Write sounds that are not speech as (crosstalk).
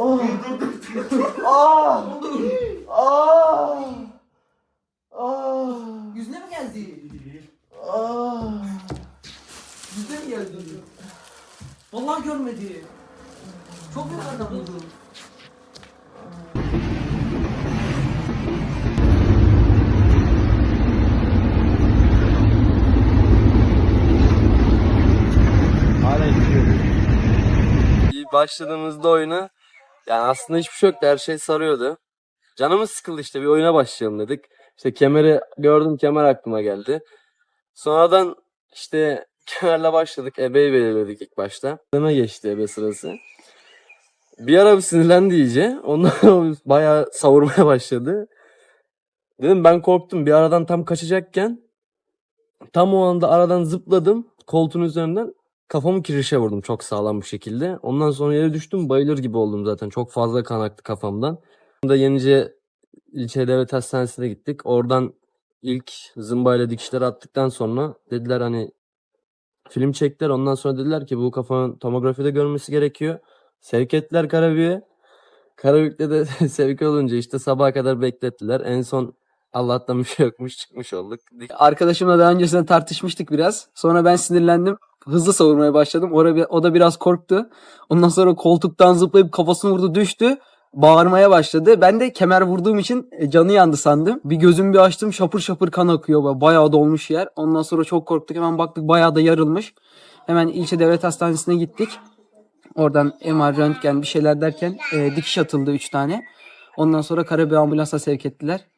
Oh. Ah. Ah. Ah. Yüzüne mi geldi? Ah. Yüzüne mi geldi? Vallahi görmedi. Çok yukarıda buldu. Hala içiyor. İyi başladığımızda oyuna yani aslında hiçbir şey yoktu. Her şey sarıyordu. Canımız sıkıldı işte bir oyuna başlayalım dedik. İşte kemeri gördüm kemer aklıma geldi. Sonradan işte (laughs) kemerle başladık. Ebeyi belirledik ilk başta. Deme geçti ebe sırası. Bir ara bir sinirlendi iyice. Ondan (laughs) bayağı savurmaya başladı. Dedim ben korktum. Bir aradan tam kaçacakken tam o anda aradan zıpladım koltuğun üzerinden. Kafamı kirişe vurdum çok sağlam bir şekilde. Ondan sonra yere düştüm bayılır gibi oldum zaten. Çok fazla kan aktı kafamdan. Da Yenice İlçe Devlet Hastanesi'ne gittik. Oradan ilk zımbayla dikişleri attıktan sonra dediler hani film çektiler. Ondan sonra dediler ki bu kafanın tomografide görmesi gerekiyor. Sevk ettiler Karabük'e. Karabük'te de (laughs) sevk olunca işte sabaha kadar beklettiler. En son Allah'tan bir şey yokmuş çıkmış olduk. Arkadaşımla daha öncesinde tartışmıştık biraz. Sonra ben sinirlendim. Hızlı savurmaya başladım. Orada o da biraz korktu. Ondan sonra koltuktan zıplayıp kafasını vurdu düştü. Bağırmaya başladı. Ben de kemer vurduğum için e, canı yandı sandım. Bir gözümü bir açtım şapır şapır kan akıyor. Bayağı dolmuş yer. Ondan sonra çok korktuk. Hemen baktık bayağı da yarılmış. Hemen ilçe devlet hastanesine gittik. Oradan MR, röntgen bir şeyler derken e, dikiş atıldı 3 tane. Ondan sonra Karabük ambulansa sevk ettiler.